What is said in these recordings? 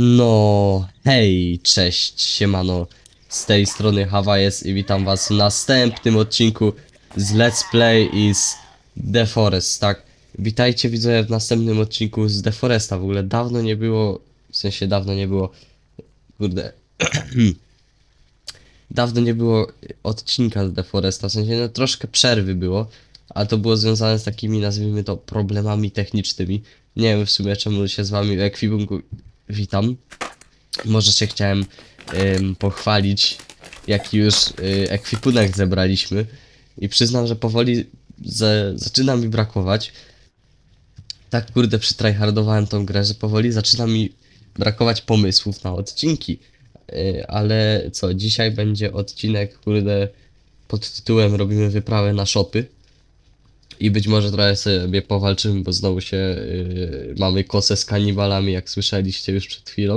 No, hej, cześć, siemano, z tej strony Hawajes i witam was w następnym odcinku z Let's Play is The Forest, tak? Witajcie widzowie w następnym odcinku z The Foresta, w ogóle dawno nie było, w sensie dawno nie było, kurde, dawno nie było odcinka z The Foresta, w sensie no troszkę przerwy było, ale to było związane z takimi, nazwijmy to, problemami technicznymi. Nie wiem w sumie czemu się z wami w ekwipunku witam. Może się chciałem em, pochwalić, jaki już y, ekwipunek zebraliśmy i przyznam, że powoli ze, zaczyna mi brakować. Tak kurde przytryhardowałem tą grę, że powoli zaczyna mi brakować pomysłów na odcinki. Y, ale co, dzisiaj będzie odcinek kurde pod tytułem robimy wyprawę na shopy. I być może trochę sobie powalczymy, bo znowu się yy, mamy kosę z kanibalami, jak słyszeliście już przed chwilą.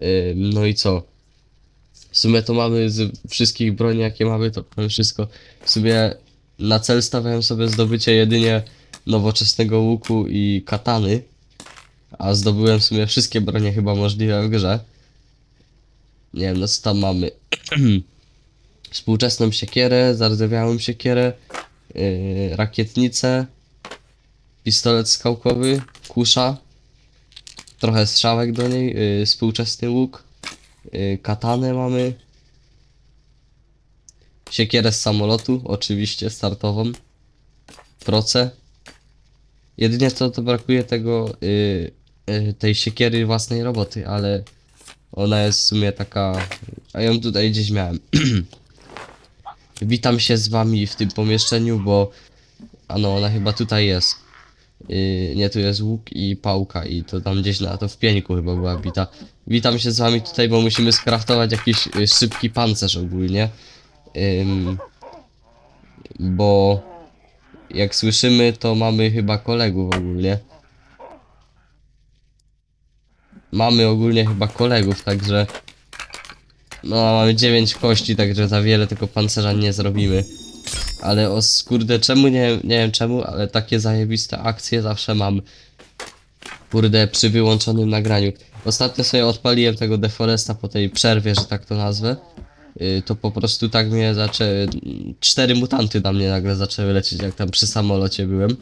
Yy, no i co? W sumie to mamy z wszystkich broni, jakie mamy, to wszystko. W sumie na cel stawiałem sobie zdobycie jedynie nowoczesnego łuku i katany. A zdobyłem w sumie wszystkie bronie chyba możliwe w grze. Nie wiem, no co tam mamy. Współczesną siekierę, zardzewiałą siekierę, yy, rakietnicę, pistolet skałkowy, kusza, trochę strzałek do niej, yy, współczesny łuk, yy, katanę mamy, siekierę z samolotu, oczywiście startową, proce. Jedynie to, to brakuje tego, yy, tej siekiery własnej roboty, ale ona jest w sumie taka, a ją tutaj gdzieś miałem. Witam się z wami w tym pomieszczeniu, bo ano ona chyba tutaj jest. Yy, nie, tu jest łuk i pałka i to tam gdzieś na to w pieńku chyba była bita. Witam się z wami tutaj, bo musimy skraftować jakiś y, szybki pancerz ogólnie. Ym, bo jak słyszymy, to mamy chyba kolegów ogólnie. Mamy ogólnie chyba kolegów, także no, mamy 9 kości, także za wiele tylko pancerza nie zrobimy. Ale o kurde, czemu nie, nie wiem czemu, ale takie zajebiste akcje zawsze mam. Kurde, przy wyłączonym nagraniu. Ostatnio sobie odpaliłem tego Deforesta po tej przerwie, że tak to nazwę. Yy, to po prostu tak mnie zaczęły. Cztery mutanty na mnie nagle zaczęły lecieć, jak tam przy samolocie byłem.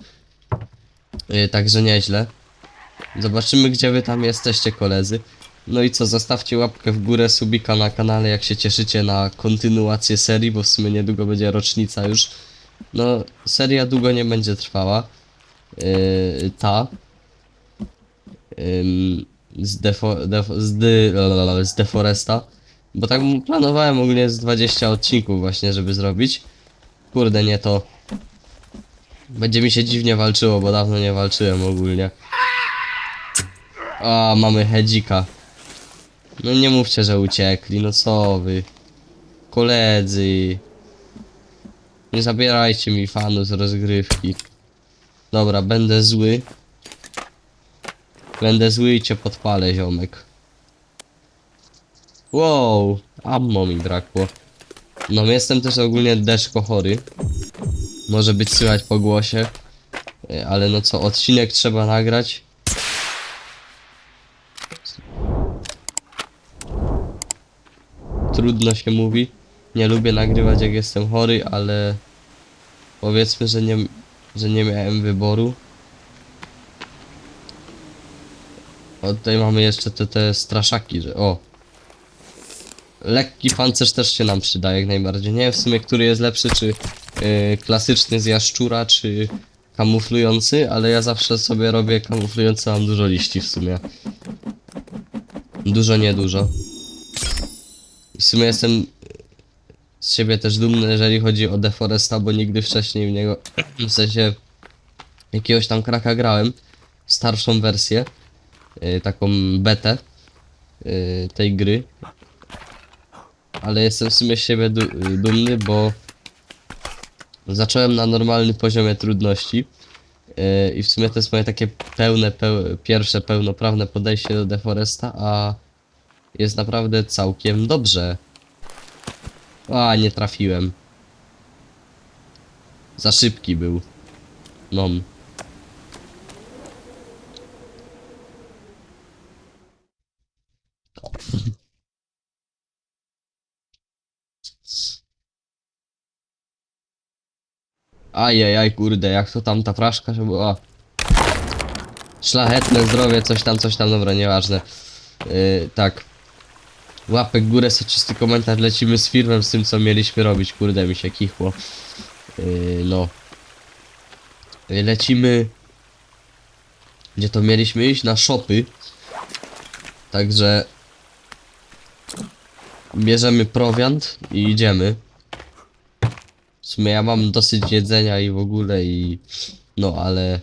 Yy, także nieźle. Zobaczymy, gdzie wy tam jesteście, koledzy. No i co, zostawcie łapkę w górę, subika na kanale, jak się cieszycie na kontynuację serii, bo w sumie niedługo będzie rocznica już. No, seria długo nie będzie trwała. Yy, ta. Ym, z, defo, defo, z Deforesta. Bo tak planowałem ogólnie z 20 odcinków właśnie, żeby zrobić. Kurde, nie to. Będzie mi się dziwnie walczyło, bo dawno nie walczyłem ogólnie. A, mamy hedzika. No nie mówcie, że uciekli, no co wy. Koledzy. Nie zabierajcie mi fanu z rozgrywki. Dobra, będę zły. Będę zły i cię podpalę, ziomek. Wow, ammo mi brakło. No jestem też ogólnie deszko chory. Może być słychać po głosie. E, Ale no co, odcinek trzeba nagrać. Trudno się mówi. Nie lubię nagrywać jak jestem chory, ale powiedzmy, że nie, że nie miałem wyboru. O, tutaj mamy jeszcze te, te straszaki, że o. Lekki pancerz też się nam przyda jak najbardziej. Nie wiem w sumie, który jest lepszy, czy yy, klasyczny z jaszczura, czy kamuflujący, ale ja zawsze sobie robię kamuflujący, mam dużo liści w sumie. Dużo, niedużo. W sumie jestem z siebie też dumny, jeżeli chodzi o Deforesta, bo nigdy wcześniej w niego, w sensie jakiegoś tam kraka grałem, starszą wersję, yy, taką betę yy, tej gry. Ale jestem w sumie z siebie du dumny, bo zacząłem na normalnym poziomie trudności. Yy, I w sumie to jest moje takie pełne, peł pierwsze pełnoprawne podejście do Deforesta, a jest naprawdę całkiem dobrze. A, nie trafiłem. Za szybki był. No. Ajajaj, kurde, jak to tam ta fraszka była. Szlachetne zdrowie, coś tam, coś tam, dobra, nieważne. Yy, tak. Łapek górę, soczysty komentarz, lecimy z filmem, z tym co mieliśmy robić, kurde mi się kichło. Yy, no. Yy, lecimy... Gdzie to mieliśmy iść? Na shopy. Także... Bierzemy prowiant i idziemy. W sumie ja mam dosyć jedzenia i w ogóle i... No, ale...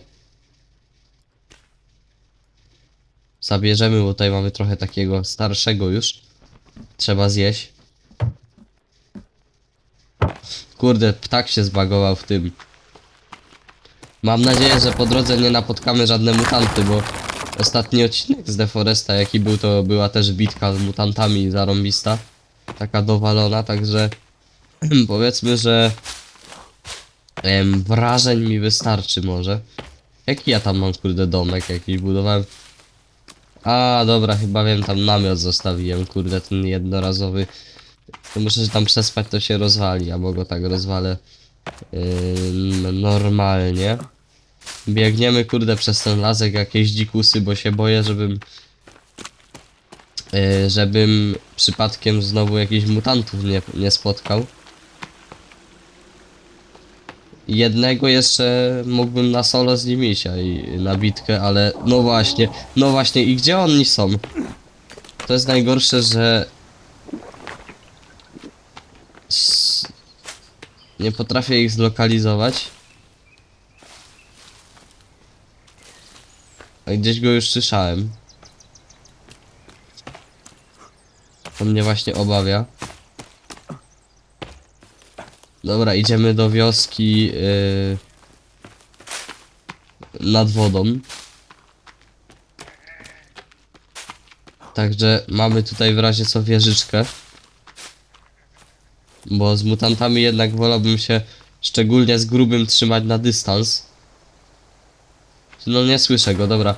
Zabierzemy, bo tutaj mamy trochę takiego starszego już. Trzeba zjeść. Kurde, ptak się zbagował w tym. Mam nadzieję, że po drodze nie napotkamy żadne mutanty, bo ostatni odcinek z Deforesta jaki był, to była też bitka z mutantami zarąbista. Taka dowalona, także powiedzmy, że em, wrażeń mi wystarczy może. Jaki ja tam mam kurde domek jakiś budowałem? A dobra, chyba wiem, tam namiot zostawiłem, kurde, ten jednorazowy. Muszę się tam przespać, to się rozwali, albo go tak rozwalę ym, normalnie. Biegniemy, kurde, przez ten lasek jakieś dzikusy, bo się boję, żebym yy, żebym przypadkiem znowu jakichś mutantów nie, nie spotkał. Jednego jeszcze mógłbym na solo z nim iść, a i na bitkę, ale no właśnie, no właśnie i gdzie oni są? To jest najgorsze, że nie potrafię ich zlokalizować. A gdzieś go już słyszałem. To mnie właśnie obawia. Dobra, idziemy do wioski yy, nad wodą. Także mamy tutaj w razie co wieżyczkę. Bo z mutantami jednak wolałbym się szczególnie z grubym trzymać na dystans. No nie słyszę go, dobra.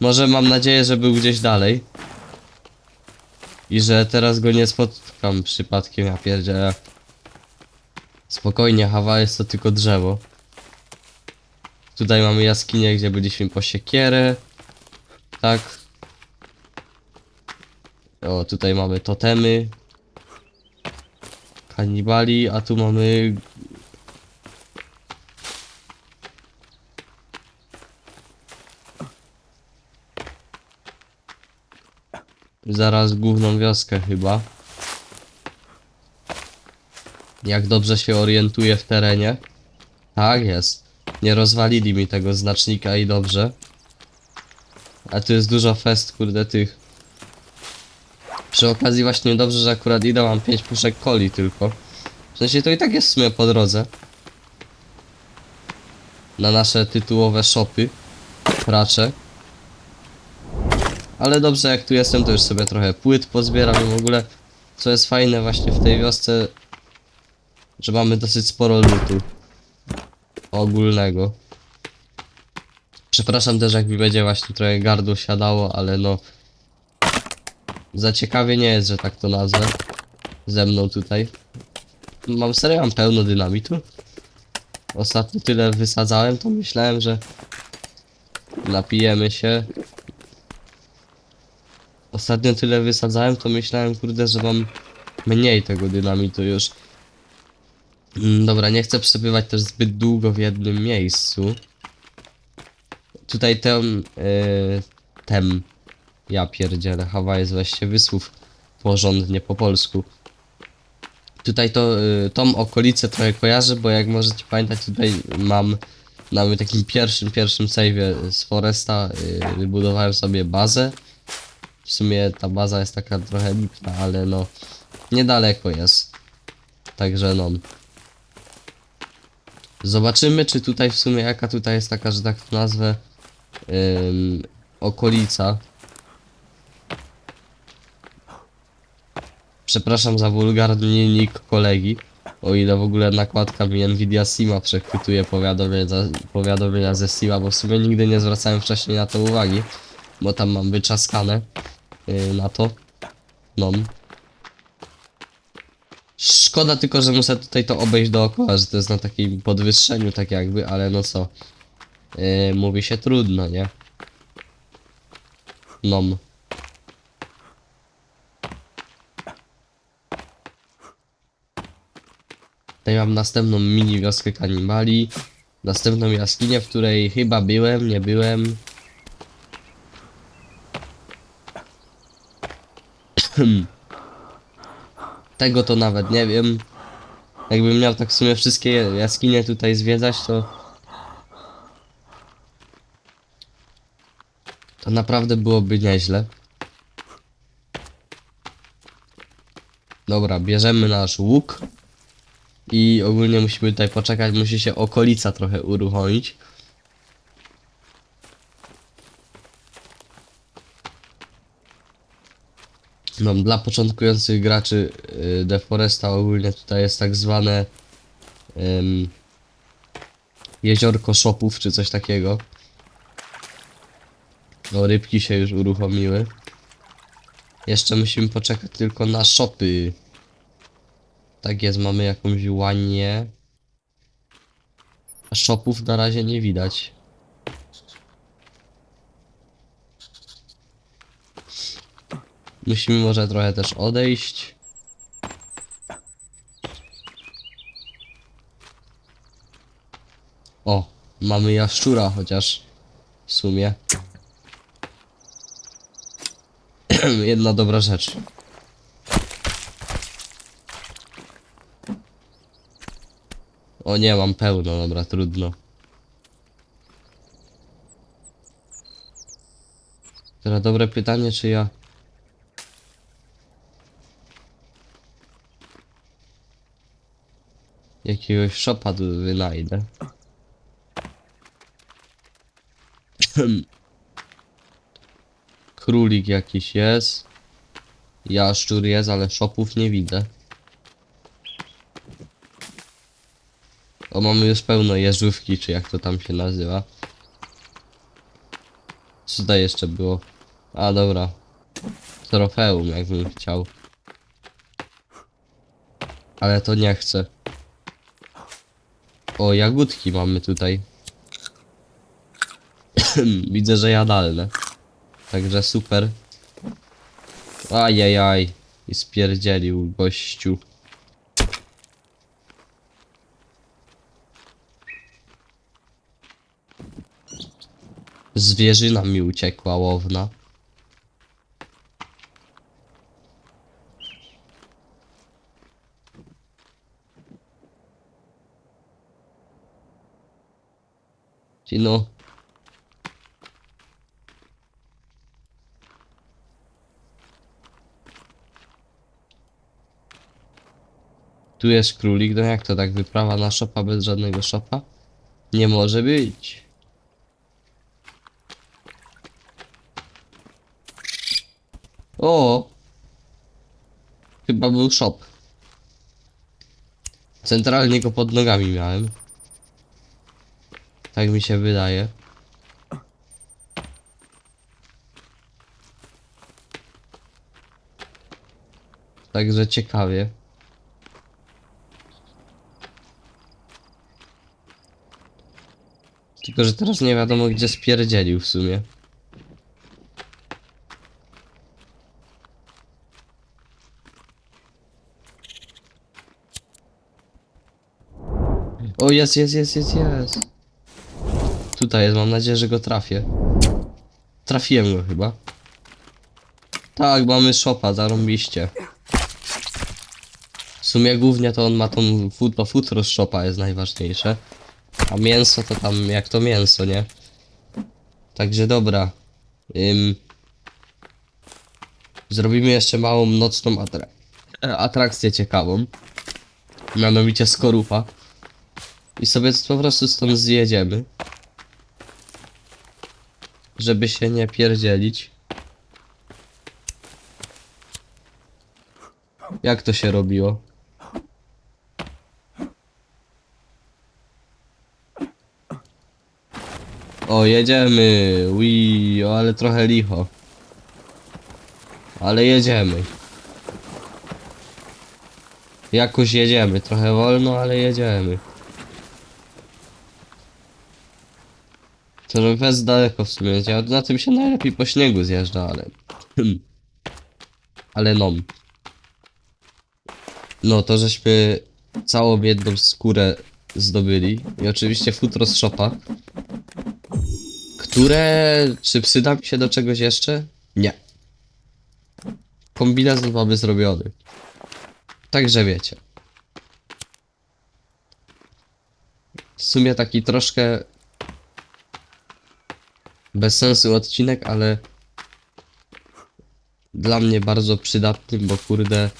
Może mam nadzieję, że był gdzieś dalej. I że teraz go nie spotkam przypadkiem, ja pierdzielę. Spokojnie, Hawa jest to tylko drzewo. Tutaj mamy jaskinię, gdzie byliśmy po siekierę. Tak. O, tutaj mamy totemy. Kanibali, a tu mamy... Zaraz główną wioskę chyba. Jak dobrze się orientuję w terenie. Tak jest. Nie rozwalili mi tego znacznika i dobrze. A tu jest dużo fest, kurde, tych przy okazji właśnie dobrze, że akurat idę, mam 5 puszek coli tylko. W sensie to i tak jest w sumie po drodze. Na nasze tytułowe shopy. Pracze. Ale dobrze, jak tu jestem, to już sobie trochę płyt pozbieram i w ogóle. Co jest fajne właśnie w tej wiosce, że mamy dosyć sporo lutu. Ogólnego. Przepraszam też, jak mi będzie właśnie trochę gardło siadało, ale no... Za ciekawie nie jest, że tak to nazwę. Ze mną tutaj. Mam serio, mam pełno dynamitu. Ostatnio tyle wysadzałem, to myślałem, że napijemy się. Ostatnio tyle wysadzałem, to myślałem, kurde, że mam mniej tego dynamitu już. Mm, Dobra, nie chcę przebywać też zbyt długo w jednym miejscu. Tutaj ten, yy, tem, ja pierdzielę, Hawa jest właśnie wysłów porządnie po polsku. Tutaj to, y, tą okolicę trochę kojarzę, bo jak możecie pamiętać, tutaj mam na takim pierwszym, pierwszym save'ie z Foresta y, wybudowałem sobie bazę. W sumie ta baza jest taka trochę lipna, ale no niedaleko jest. Także no. Zobaczymy, czy tutaj w sumie jaka tutaj jest taka, że tak to nazwę, ym, okolica. Przepraszam za wulgarny nick kolegi. O ile w ogóle nakładka mi Nvidia Sima przechwytuje powiadomienia, powiadomienia ze Sima, bo w sumie nigdy nie zwracałem wcześniej na to uwagi. Bo tam mam wyczaskane yy, na to. No. Szkoda tylko, że muszę tutaj to obejść dookoła, że to jest na takim podwyższeniu tak jakby, ale no co. Yy, mówi się trudno, nie? Nom. Tutaj mam następną mini wioskę kanibali. Następną jaskinię, w której chyba byłem, nie byłem. Tego to nawet nie wiem. Jakbym miał tak w sumie wszystkie jaskinie tutaj zwiedzać, to... To naprawdę byłoby nieźle. Dobra, bierzemy nasz łuk. I ogólnie musimy tutaj poczekać, musi się okolica trochę uruchomić. No, dla początkujących graczy y, The Foresta ogólnie tutaj jest tak zwane ym, jeziorko shopów czy coś takiego. No, rybki się już uruchomiły. Jeszcze musimy poczekać tylko na shopy. Tak jest, mamy jakąś łanię. A shopów na razie nie widać. Musimy może trochę też odejść. O, mamy jaszczura chociaż w sumie. Jedna dobra rzecz. O nie, mam pełno, dobra, trudno. Teraz dobre pytanie, czy ja... Jakiegoś szopa wynajdę. Królik jakiś jest. Jaszczur jest, ale szopów nie widzę. O, mamy już pełno jeżówki, czy jak to tam się nazywa. Co tutaj jeszcze było? A, dobra. Trofeum, jakbym chciał. Ale to nie chcę. O, jagódki mamy tutaj. Widzę, że jadalne. Także super. Ajajaj. I spierdzielił gościu. Zwierzyna mi uciekła łowna. Ci no. Tu jest królik, no jak to tak wyprawa na szopa bez żadnego szopa? Nie może być. O! Chyba był shop. Centralnie go pod nogami miałem. Tak mi się wydaje. Także ciekawie. Tylko, że teraz nie wiadomo gdzie spierdzielił w sumie. O, jest, jest, jest, jest, jest. Tutaj jest, mam nadzieję, że go trafię. Trafiłem go chyba. Tak, mamy szopa, zarąbiście. W sumie głównie to on ma tą futro, futro z szopa jest najważniejsze. A mięso to tam jak to mięso, nie? Także dobra. Ym, zrobimy jeszcze małą nocną atra atrakcję ciekawą. Mianowicie skorupa. I sobie po prostu stąd zjedziemy. Żeby się nie pierdzielić. Jak to się robiło? O, jedziemy. Ui, o, ale trochę licho. Ale jedziemy. Jakoś jedziemy, trochę wolno, ale jedziemy. To że bez daleko w sumie, ja na tym się najlepiej po śniegu zjeżdża, ale... ale no. No to żeśmy całą jedną skórę zdobyli i oczywiście futro z shopa, które... czy przyda mi się do czegoś jeszcze? Nie. Kombinezon mamy zrobiony. Także wiecie. W sumie taki troszkę bez sensu odcinek, ale dla mnie bardzo przydatny, bo kurde,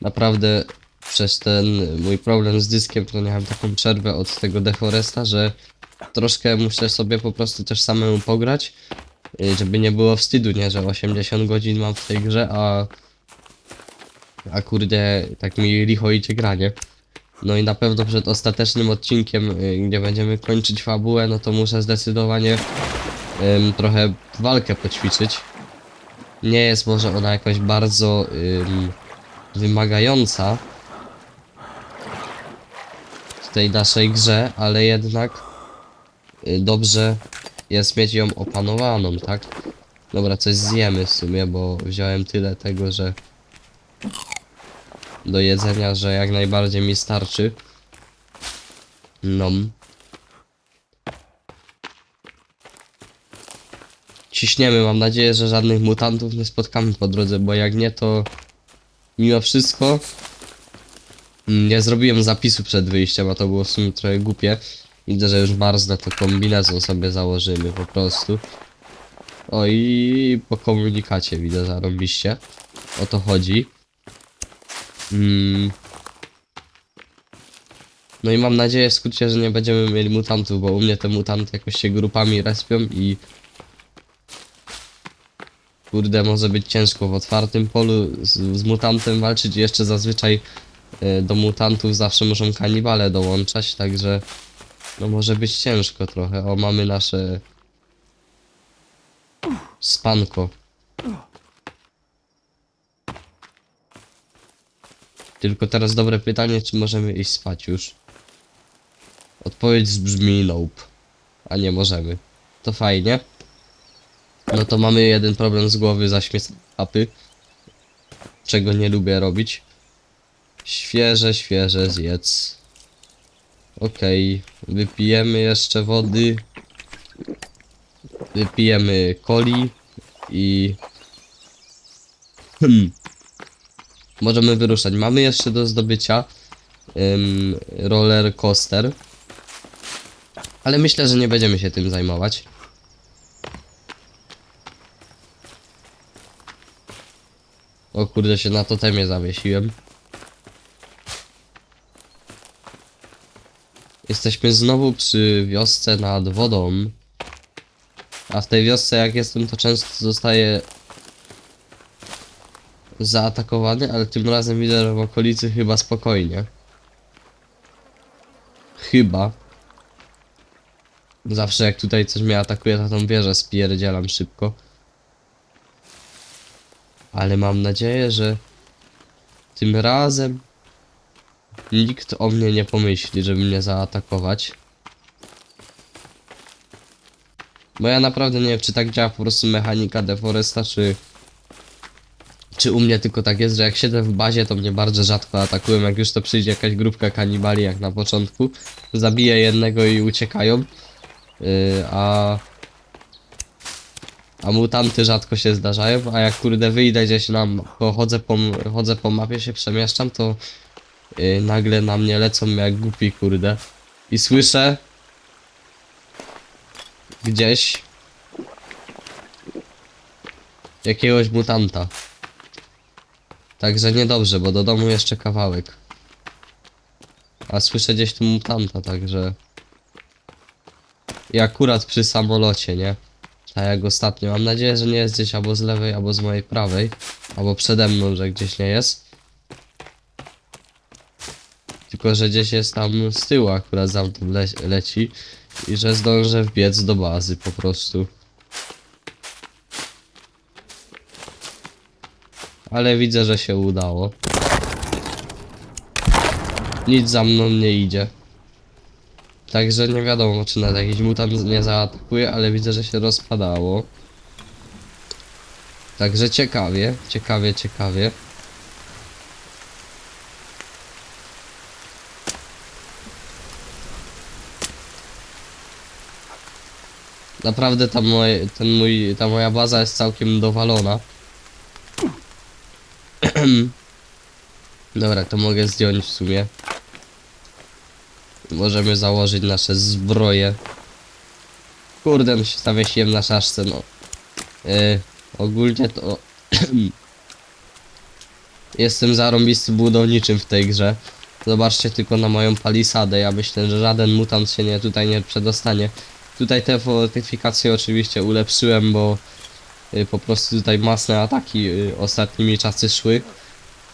naprawdę przez ten mój problem z dyskiem to miałem taką przerwę od tego Deforesta, że troszkę muszę sobie po prostu też samemu pograć, y, żeby nie było wstydu, nie, że 80 godzin mam w tej grze, a a kurde, tak mi licho idzie granie. No i na pewno przed ostatecznym odcinkiem, y, gdzie będziemy kończyć fabułę, no to muszę zdecydowanie ym, trochę walkę poćwiczyć. Nie jest może ona jakoś bardzo ym, wymagająca w tej naszej grze, ale jednak y, dobrze jest mieć ją opanowaną, tak? Dobra, coś zjemy w sumie, bo wziąłem tyle tego, że do jedzenia, że jak najbardziej mi starczy. No. Ciśniemy, mam nadzieję, że żadnych mutantów nie spotkamy po drodze, bo jak nie, to mimo wszystko mm, nie zrobiłem zapisu przed wyjściem, a to było w sumie trochę głupie. Widzę, że już marznę, to kombinezon sobie założymy po prostu. O i po komunikacie widzę zarobiście. O to chodzi. Mm. No i mam nadzieję w skrócie, że nie będziemy mieli mutantów, bo u mnie te mutanty jakoś się grupami respią i kurde może być ciężko w otwartym polu z, z mutantem walczyć jeszcze zazwyczaj e, do mutantów zawsze muszą kanibale dołączać, także no może być ciężko trochę. O mamy nasze spanko. Tylko teraz dobre pytanie, czy możemy iść spać już? Odpowiedź brzmi nope. A nie możemy. To fajnie. No to mamy jeden problem z głowy zaśmiec apy. Czego nie lubię robić. Świeże, świeże zjedz. Okej, wypijemy jeszcze wody. Wypijemy coli i... Hmm. Możemy wyruszać. Mamy jeszcze do zdobycia ym, roller coaster. Ale myślę, że nie będziemy się tym zajmować. O kurde, się na totemie zawiesiłem. Jesteśmy znowu przy wiosce nad wodą. A w tej wiosce jak jestem, to często zostaje zaatakowany, ale tym razem widzę, w okolicy chyba spokojnie. Chyba. Zawsze jak tutaj coś mnie atakuje, to tą wieżę spierdzielam szybko. Ale mam nadzieję, że tym razem nikt o mnie nie pomyśli, żeby mnie zaatakować. Bo ja naprawdę nie wiem, czy tak działa po prostu mechanika Deforesta, czy... Czy u mnie tylko tak jest, że jak siedzę w bazie, to mnie bardzo rzadko atakują. Jak już to przyjdzie jakaś grupka kanibali, jak na początku, zabiję jednego i uciekają. Yy, a... A mutanty rzadko się zdarzają, a jak kurde wyjdę gdzieś nam, chodzę po, chodzę po mapie, się przemieszczam, to yy, nagle na mnie lecą jak głupi kurde. I słyszę gdzieś jakiegoś mutanta. Także niedobrze, bo do domu jeszcze kawałek. A słyszę gdzieś tu mutanta, także... I akurat przy samolocie, nie? Tak jak ostatnio. Mam nadzieję, że nie jest gdzieś albo z lewej, albo z mojej prawej. Albo przede mną, że gdzieś nie jest. Tylko, że gdzieś jest tam z tyłu akurat za mną le leci. I że zdążę wbiec do bazy po prostu. Ale widzę, że się udało. Nic za mną nie idzie. Także nie wiadomo, czy nas jakiś mutant nie zaatakuje, ale widzę, że się rozpadało. Także ciekawie, ciekawie, ciekawie. Naprawdę ta, moje, ten mój, ta moja baza jest całkiem dowalona. Dobra, to mogę zdjąć w sumie. Możemy założyć nasze zbroje. Kurde, no się zawiesiłem na szaszce, no. Yy, ogólnie to... Jestem zarąbisty budowniczym w tej grze. Zobaczcie tylko na moją palisadę. Ja myślę, że żaden mutant się nie tutaj nie przedostanie. Tutaj te fortyfikacje oczywiście ulepszyłem, bo y, po prostu tutaj masne ataki y, ostatnimi czasy szły,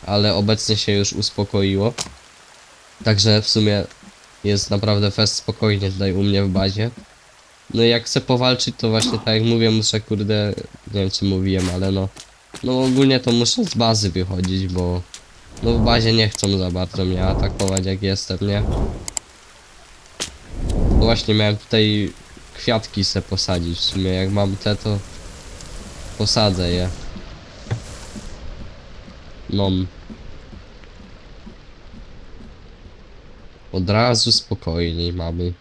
ale obecnie się już uspokoiło. Także w sumie jest naprawdę fest spokojnie tutaj u mnie w bazie. No i jak chcę powalczyć, to właśnie tak jak mówię, muszę kurde, nie wiem czy mówiłem, ale no, no ogólnie to muszę z bazy wychodzić, bo no w bazie nie chcą za bardzo mnie atakować jak jestem, nie? No właśnie miałem tutaj kwiatki se posadzić w sumie, jak mam te to posadzę je. No. Od razu spokojniej mamy.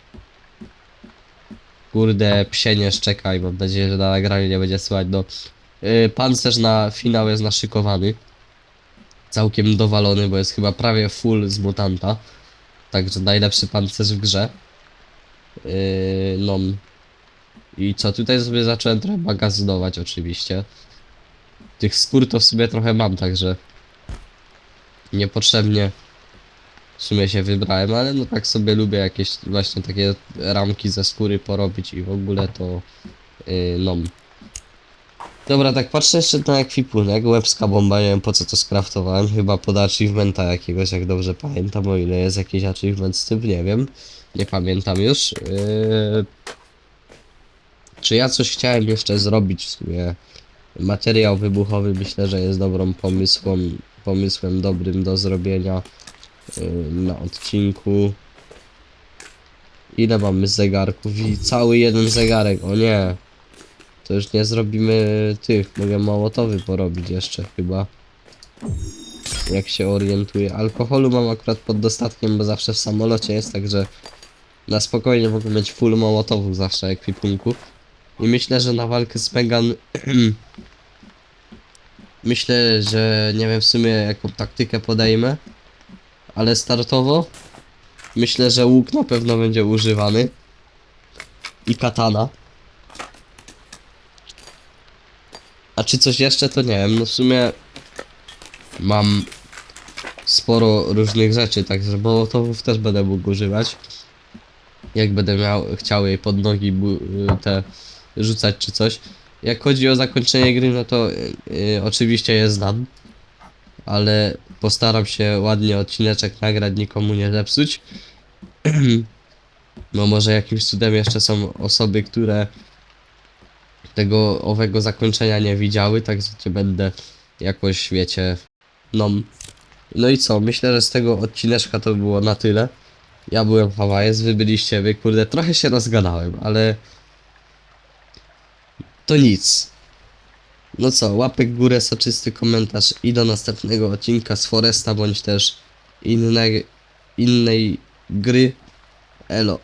Kurde, psie nie szczekaj, mam nadzieję, że na nagraniu nie będzie słychać, no. Yy, pancerz na finał jest naszykowany. Całkiem dowalony, bo jest chyba prawie full z mutanta. Także najlepszy pancerz w grze. Yy, no. I co, tutaj sobie zacząłem trochę magazynować oczywiście. Tych skór to w sobie trochę mam, także niepotrzebnie w sumie się wybrałem, ale no tak sobie lubię jakieś właśnie takie ramki ze skóry porobić i w ogóle to yy. Dobra, tak patrzę jeszcze na ekwipunek, łebska bomba, nie wiem po co to skraftowałem, chyba pod achievementa jakiegoś, jak dobrze pamiętam, o ile jest jakiś achievement z tym, nie wiem, nie pamiętam już. Yy... Czy ja coś chciałem jeszcze zrobić w sumie? Materiał wybuchowy myślę, że jest dobrą pomysłem, pomysłem dobrym do zrobienia na odcinku. Ile mamy zegarków i cały jeden zegarek, o nie. To już nie zrobimy tych, mogę małotowy porobić jeszcze chyba. Jak się orientuję. Alkoholu mam akurat pod dostatkiem, bo zawsze w samolocie jest, także na spokojnie mogę mieć full małotowów zawsze ekwipunku. I myślę, że na walkę z Megan myślę, że nie wiem w sumie jaką taktykę podejmę, ale startowo myślę, że łuk na pewno będzie używany i katana. A czy coś jeszcze to nie wiem, no w sumie mam sporo różnych rzeczy, także mołotowów też będę mógł używać. Jak będę miał, chciał jej pod nogi bu- te rzucać czy coś. Jak chodzi o zakończenie gry, no to y, y, oczywiście je znam, ale postaram się ładnie odcineczek nagrać, nikomu nie zepsuć. No może jakimś cudem jeszcze są osoby, które tego owego zakończenia nie widziały, także cię będę jakoś, wiecie, no. No i co, myślę, że z tego odcineczka to było na tyle. Ja byłem Hawajes, wy byliście wy, kurde, trochę się rozgadałem, ale to nic. No co, łapek w górę, soczysty komentarz i do następnego odcinka z Foresta, bądź też innej, innej gry. Elo.